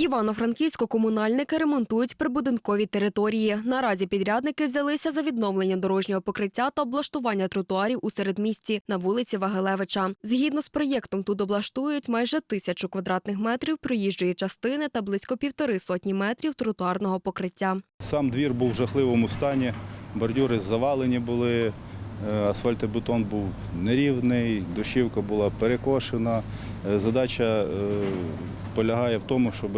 Івано-Франківську комунальники ремонтують прибудинкові території. Наразі підрядники взялися за відновлення дорожнього покриття та облаштування тротуарів у середмісті на вулиці Вагелевича. Згідно з проєктом, тут облаштують майже тисячу квадратних метрів проїжджої частини та близько півтори сотні метрів тротуарного покриття. Сам двір був в жахливому стані, бордюри завалені були, е, асфальтобетон був нерівний, дощівка була перекошена. Е, Задача е, полягає в тому, щоб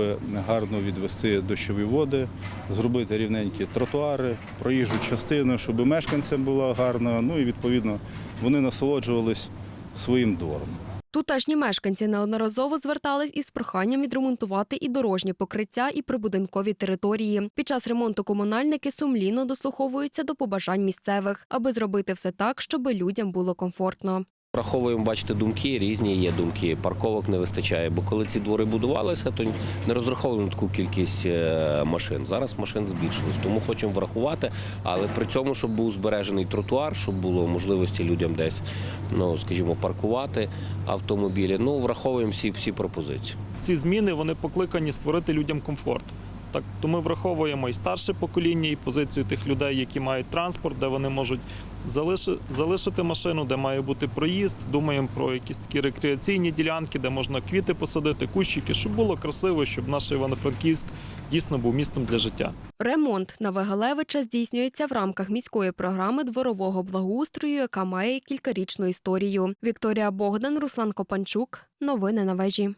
гарно відвести дощові води, зробити рівненькі тротуари, проїжджу частину, щоб мешканцям було гарно, ну і відповідно вони насолоджувались своїм двором. Тутешні мешканці неодноразово звертались із проханням відремонтувати і дорожнє покриття, і прибудинкові території. Під час ремонту комунальники сумлінно дослуховуються до побажань місцевих, аби зробити все так, щоб людям було комфортно. Враховуємо, бачите, думки різні є думки. Парковок не вистачає, бо коли ці двори будувалися, то не розраховували таку кількість е, машин. Зараз машин збільшилось, тому хочемо врахувати, але при цьому, щоб був збережений тротуар, щоб було можливості людям десь, ну скажімо, паркувати автомобілі. Ну враховуємо всі, всі пропозиції. ці зміни вони покликані створити людям комфорт. Так, то ми враховуємо і старше покоління, і позицію тих людей, які мають транспорт, де вони можуть залиши, залишити машину, де має бути проїзд. Думаємо про якісь такі рекреаційні ділянки, де можна квіти посадити, кущики, щоб було красиво, щоб наш Івано-Франківськ дійсно був містом для життя. Ремонт на Вегалевича здійснюється в рамках міської програми дворового благоустрою, яка має кількарічну історію. Вікторія Богдан, Руслан Копанчук. Новини на вежі.